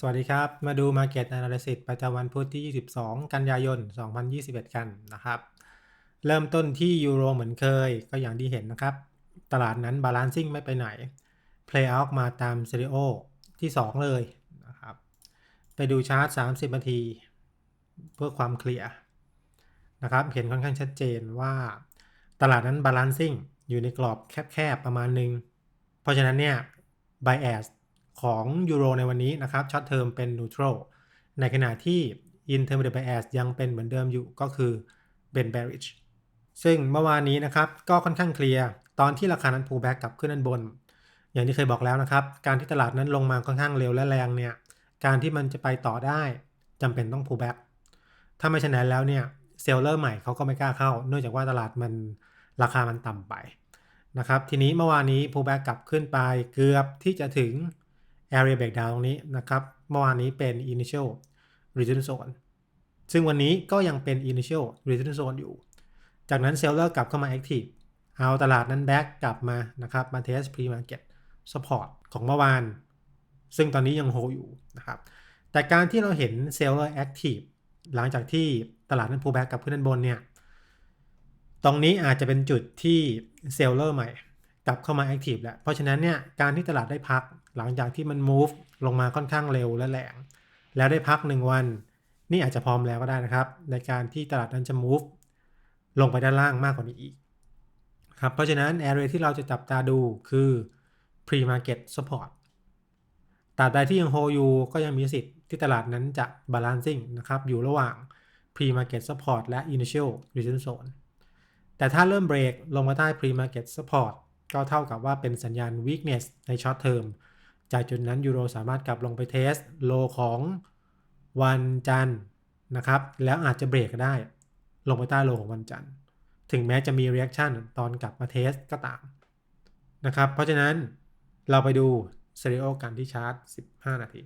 สวัสดีครับ มาดู Market Analysis ประจำวันพุธที่ 22 กันยายน 2021 กันนะครับ เริ่มต้นที่ยูโรเหมือนเคยก็อย่างที่เห็นนะครับ ตลาดนั้น Balancing ไม่ไปไหน Play out มาตามซ r ร o ที่ 2 เลยนะครับ ไปดูชาร์ต 30 นาที เพื่อความเคลียร์นะครับ เห็นค่อนข้างชัดเจนว่า ตลาดนั้น Balancing อยู่ในกรอบแคบๆประมาณหนึ่งเพราะฉะนั้นเนี่ย Bias ของยูโรในวันนี้นะครับช็อตเทอมเป็น neutral ในขณะที่ intermediate bias ยังเป็นเหมือนเดิมอยู่ก็คือเป็น bearish ซึ่งเมื่อวานนี้นะครับก็ค่อนข้างเคลียร์ตอนที่ราคานั้น pull back กลับขึ้นด้านบน อย่างที่เคยบอกแล้วนะครับ การที่ตลาดนั้นลงมาค่อนข้างเร็วและแรงเนี่ยการที่มันจะไปต่อได้จำเป็นต้อง pull back ถ้าไม่ชนนั้นแล้วเนี่ยเซลเลอร์ใหม่เขาก็ไม่กล้าเข้า เนื่องจากว่าตลาดมันราคามันต่ำไปนะครับทีนี้เมื่อวานนี้ pull back กลับขึ้นไปเกือบที่จะถึง area breakdown ตรงนี้นะครับ เมื่อวานนี้เป็น initial resistance zone ซึ่งวันนี้ก็ยังเป็น initial resistance zone อยู่ จากนั้นเซลเลอร์กลับเข้ามา active เอาตลาดนั้น back กลับมานะครับ มา test pre market support ของเมื่อวาน ซึ่งตอนนี้ยัง hold อยู่นะครับ แต่การที่เราเห็นเซลเลอร์ active หลังจากที่ตลาดนั้น pull back กลับขึ้นด้านบนเนี่ย ตรงนี้อาจจะเป็นจุดที่เซลเลอร์ใหม่กลับเข้ามา active แล้ว เพราะฉะนั้นเนี่ย การที่ตลาดได้พัก หลังจากที่มัน move ลงมาค่อนข้างเร็วและแรงแล้วได้พัก 1 วัน นี่อาจจะพร้อมแล้วก็ได้นะครับ ในการที่ตลาดนั้นจะ move ลงไปด้านล่างมากกว่านี้อีกครับเพราะฉะนั้น area ที่เราจะจับตาดูคือ pre market support ตราบใดที่ยัง hold อยู่ก็ยังมีสิทธิ์ที่ตลาดนั้นจะ balancing นะครับ อยู่ระหว่าง pre market support และ initial resistance zone แต่ถ้าเริ่มเบรกลงมาใต้ pre market support ก็เท่ากับว่าเป็นสัญญาณ weakness ใน short term จากจุดนั้นยูโรสามารถกลับลงไปเทสโลของวันจันทร์นะครับ แล้วอาจจะเบรกได้ ลงไปใต้โลของวันจันทร์ ถึงแม้จะมี reaction ตอนกลับมาเทสก็ตามนะครับ เพราะฉะนั้นเราไปดูเซเรียกันที่ชาร์ต 15 นาที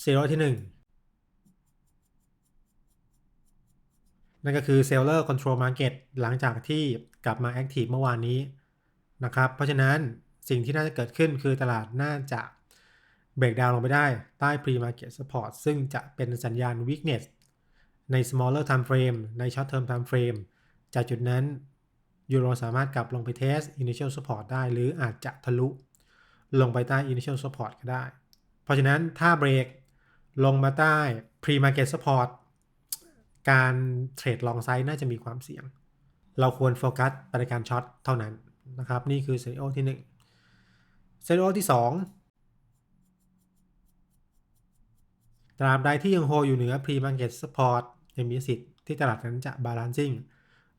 เซเรียที่ 1 นั่นก็คือ Seller Control Market หลังจากที่กลับมา Active เมื่อวานนี้ นะครับ เพราะฉะนั้นสิ่งที่น่าจะเกิดขึ้นคือตลาดน่าจะเบรกดาวลงไปได้ใต้ pre market support ซึ่งจะเป็นสัญญาณ weakness ใน smaller time frame ใน short term time frame จากจุดนั้นยูโรสามารถกลับลงไปเทส initial support ได้ หรืออาจจะทะลุลงไปใต้ initial support ก็ได้ เพราะฉะนั้นถ้าเบรกลงมาใต้ pre market support การเทรดลองไซด์น่าจะมีความเสี่ยง เราควรโฟกัสไปในการช็อตเท่านั้น นะครับ นี่คือเซนโอที่1เซนโอที่ 2 ตราบใดที่ยังโฮอยู่เหนือ pre market support ยังมีสิทธิ์ที่ตลาดนั้นจะ balancing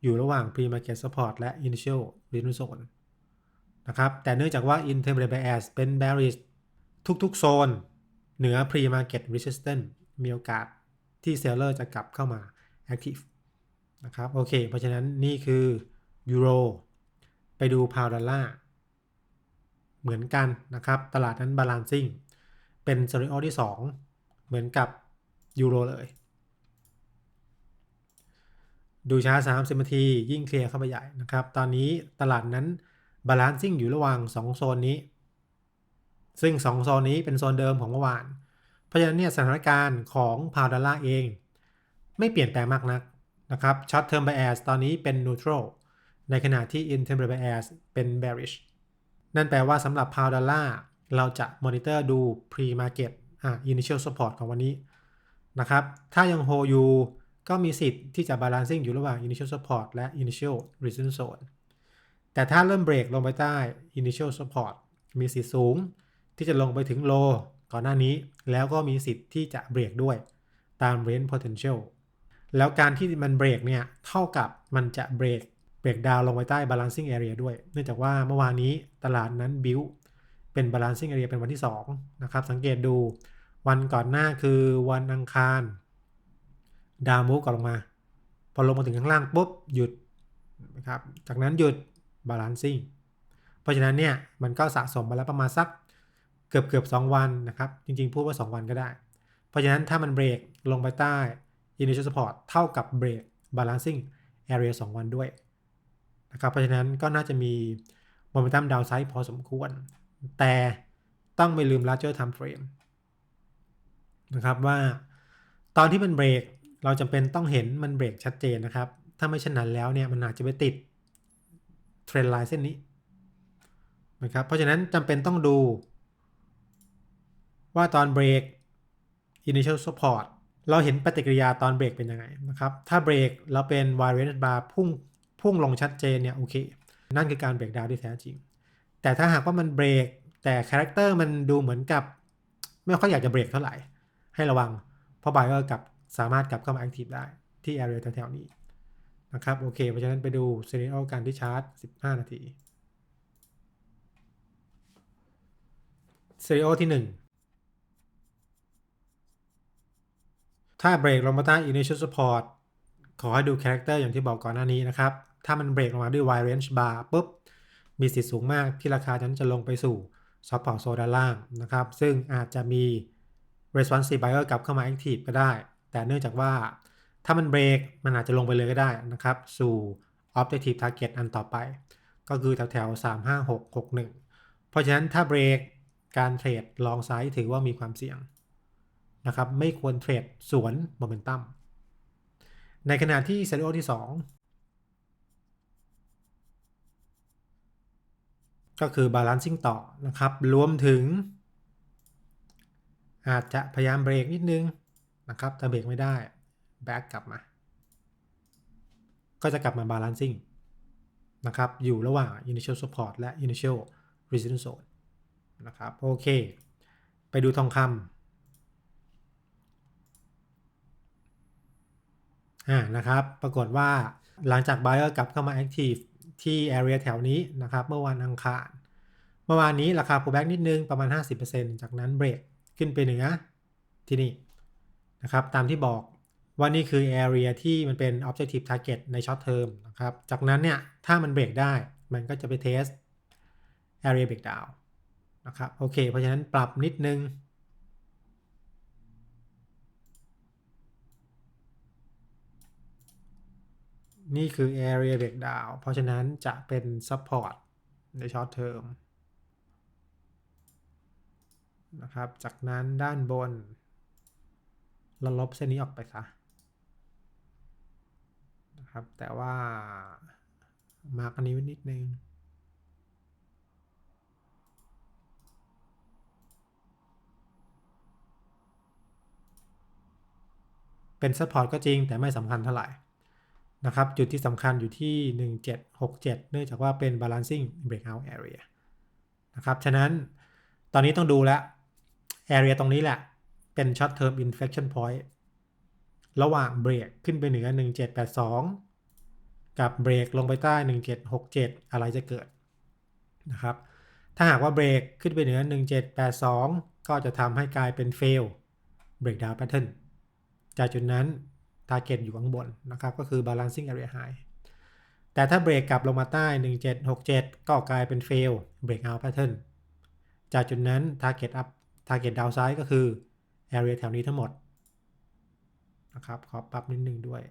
อยู่ระหว่าง pre market support และ initial resistance zone นะครับ แต่เนื่องจากว่า intermediate bias เป็น bearish ทุกๆ โซน เหนือ pre market resistance มีโอกาสที่เซลเลอร์จะกลับเข้ามา active นะครับ โอเค เพราะฉะนั้นนี่คือยูโร ไปดูพาวดอลลาร์เหมือนกันนะครับตลาดนั้นบาลานซิ่งเป็นสเริโอที่ 2 เหมือนกับยูโรเลย ดูช้า 30นาที ยิ่งเคลียร์เข้าไปใหญ่นะครับ ตอนนี้ตลาดนั้นบาลานซิ่งอยู่ระหว่าง 2 โซนนี้ ซึ่ง 2 โซนนี้เป็นโซนเดิมของเมื่อวาน เพราะฉะนั้นเนี่ยสถานการณ์ของพาวดอลลาร์เอง ไม่เปลี่ยนแปลงมากนักนะครับช็อตเทอร์มไบแอสตอนนี้เป็นนูทรัล ในขณะที่ intermediate bias เป็น bearish นั่นแปลว่าสำหรับพาวดอลลาร์เราจะมอนิเตอร์ดู pre market อ่า initial support ของวันนี้นะครับ ถ้ายัง hold อยู่ก็มีสิทธิ์ที่จะ balancing อยู่ระหว่าง initial support และ initial resistance zone แต่ถ้าเริ่มเบรกลงไปใต้ initial support มีสิทธิ์สูง ที่จะลงไปถึง low ก่อนหน้านี้แล้วก็มีสิทธิ์ที่จะเบรกด้วยตาม range potential แล้วการที่มันเบรกเนี่ยเท่ากับมันจะเบรก รกดาวลงไปใต้ balancing area ด้วย เนื่องจากว่าเมื่อวานนี้ตลาดนั้นบิวเป็น balancing area เป็นวันที่ 2 นะครับ สังเกตดูวันก่อนหน้าคือวันอังคาร ดาวมูฟก่อนลงมา พอลงมาถึงข้างล่างปุ๊บ หยุดนะครับจากนั้นหยุด balancing เพราะฉะนั้นเนี่ย มันก็สะสมมาแล้วประมาณสักเกือบเกือบ2วันนะครับ จริงๆ พูดว่า 2 วันก็ได้ เพราะฉะนั้นถ้ามันเบรกลงไปใต้ initial support เท่ากับเบรก balancing area 2 วันด้วย นะครับเพราะฉะนั้นก็น่าจะมีโมเมนตัมดาวไซด์พอสมควร แต่ต้องไม่ลืม larger time frame นะครับว่าตอนที่มันเบรกเราจำเป็นต้องเห็นมันเบรกชัดเจนนะครับ ถ้าไม่เช่นนั้นแล้วเนี่ยมันอาจจะไปติดเทรนไลน์เส้นนี้นะครับเพราะฉะนั้นจำเป็นต้องดู ว่าตอนเบรก initial support เราเห็นปฏิกิริยาตอนเบรกเป็นยังไงนะครับ ถ้าเบรกเราเป็น variance bar พุ่ง พุ่งลงชัดเจนเนี่ยโอเค นั่นคือการเบรกดาวที่แท้จริง แต่ถ้าหากว่ามันเบรกแต่คาแรคเตอร์มันดูเหมือนกับ ไม่ค่อยอยากจะเบรกเท่าไหร่ ให้ระวัง เพราะบายก็กลับสามารถกลับเข้ามา active ได้ที่ area แถวๆนี้นะครับโอเคเพราะฉะนั้นไปดู scenario การที่ชาร์จ 15 นาที scenario ที่ 1 ถ้าเบรกลงมาใต้ initial support ขอให้ดู character อย่างที่บอกก่อนหน้านี้นะครับ ถ้ามันเบรกลงมาด้วย wide range bar ปุ๊บ มีสิทธิ์สูงมากที่ราคานั้นจะลงไปสู่ support zone ด้านล่างนะครับ ซึ่งอาจจะมี responsive buyer กลับเข้ามา active ก็ได้ แต่เนื่องจากว่าถ้ามันเบรกมันอาจจะลงไปเลยก็ได้นะครับ สู่ objective target อันต่อไป ก็คือแถวแถว35661 เพราะฉะนั้นถ้าเบรกการเทรดลองไซด์ถือว่ามีความเสี่ยงนะครับ ไม่ควรเทรดสวนโมเมนตัมในขณะที่เซนโอที่ 2 ก็คือ balancing ต่อนะครับ รวมถึง อาจจะพยายามเบรกนิดนึงนะครับแต่เบรกไม่ได้แบ็กกลับมา ก็จะกลับมา balancing นะครับ อยู่ระหว่าง initial support และ initial resistance zone นะครับ โอเค ไปดูทองคำอ่านะครับ ปรากฏว่าหลังจาก buyer กลับเข้ามา active ที่ area แถวนี้นะครับเมื่อวันอังคาร เมื่อวานนี้ราคา pullback นิดนึงประมาณ 50%จากนั้นเบรกขึ้นไปเหนือที่นี่นะครับตามที่บอกว่านี่คือ area ที่มันเป็น objective target ใน short term นะครับ จากนั้นเนี่ย ถ้ามันเบรกได้ มันก็จะไป test area breakdown นะครับ โอเค เพราะฉะนั้นปรับนิดนึง นี่คือ area breakdown เพราะฉะนั้นจะเป็น support ใน short term นะครับ จากนั้นด้านบน เราลบเส้นนี้ออกไปซะนะครับ แต่ว่า มาร์กอันนี้ไว้นิดนึงเป็นซัพพอร์ตก็จริงแต่ไม่สำคัญเท่าไหร่ นะครับจุดที่สำคัญอยู่ที่ 1767 เนื่องจากว่าเป็น balancing breakout area นะครับฉะนั้นตอนนี้ต้องดูแล้ว area ตรงนี้แหละเป็น short term inflection point ระหว่างเบรกขึ้นไปเหนือ 1782 กับเบรกลงไปใต้ 1767 อะไรจะเกิดนะครับถ้าหากว่าเบรกขึ้นไปเหนือ 1782 ก็จะทำให้กลายเป็น fail breakdown pattern จากจุดนั้น target อยู่ข้างบนนะครับก็คือ balancing area high แต่ถ้าเบรกกลับลงมาใต้ 1767 ก็กลายเป็น fail breakout pattern จากจุดนั้น target up target downside ก็คือ area แถวนี้ทั้งหมดนะครับขอปรับนิดนึงด้วย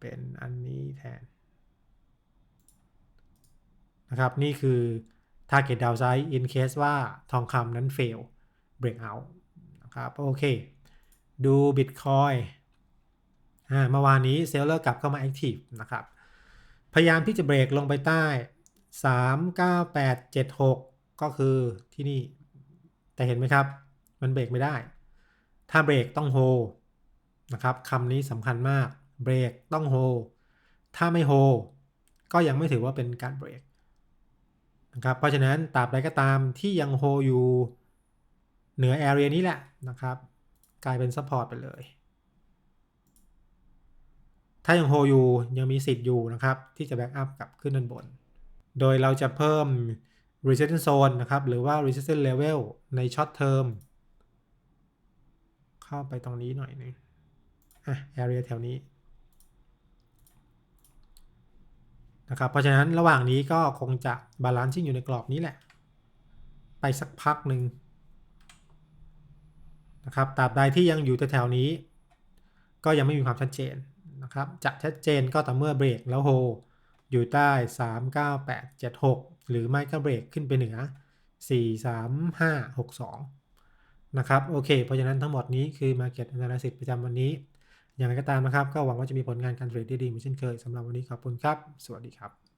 เป็นอันนี้แทนนะครับนี่คือ target downside in case ว่าทองคำนั้น fail breakout ครับโอเค ดู Bitcoin อ่าเมื่อวานนี้เซลเลอร์กลับเข้ามา active นะครับ พยายามที่จะเบรกลงไปใต้ 39876 ก็คือที่นี่ แต่เห็นไหมครับ มันเบรกไม่ได้ ถ้าเบรกต้องโฮนะครับคำนี้สำคัญมากเบรกต้องโฮถ้าไม่โฮก็ยังไม่ถือว่าเป็นการเบรกนะครับเพราะฉะนั้นตราบใดก็ตามที่ยังโฮอยู่ เหนือแอเรียนี้แหละนะครับ กลายเป็นซัพพอร์ตไปเลย ถ้ายังโฮอยู่ยังมีสิทธิ์อยู่นะครับ ที่จะแบ็กอัพกลับขึ้นด้านบน โดยเราจะเพิ่ม resistance zone นะครับ หรือว่า resistance level ใน short term เข้าไปตรงนี้หน่อยนึงอะ area แถวนี้นะครับ เพราะฉะนั้นระหว่างนี้ก็คงจะ balancing อยู่ในกรอบนี้แหละ ไปสักพักหนึ่ง นะครับตราบใดที่ยังอยู่แถวๆนี้ ก็ยังไม่มีความชัดเจนนะครับจะชัดเจนก็ต่อเมื่อเบรกแล้วโฮอยู่ใต้ 39876 หรือไม่ก็เบรกขึ้นไปเหนือ 43562 นะครับโอเค เพราะฉะนั้นทั้งหมดนี้คือ Market Analysis ประจำวันนี้ อย่างไรก็ตามนะครับ ก็หวังว่าจะมีผลงานการเทรดที่ดีเหมือนเช่นเคยสำหรับวันนี้ขอบคุณครับ สวัสดีครับ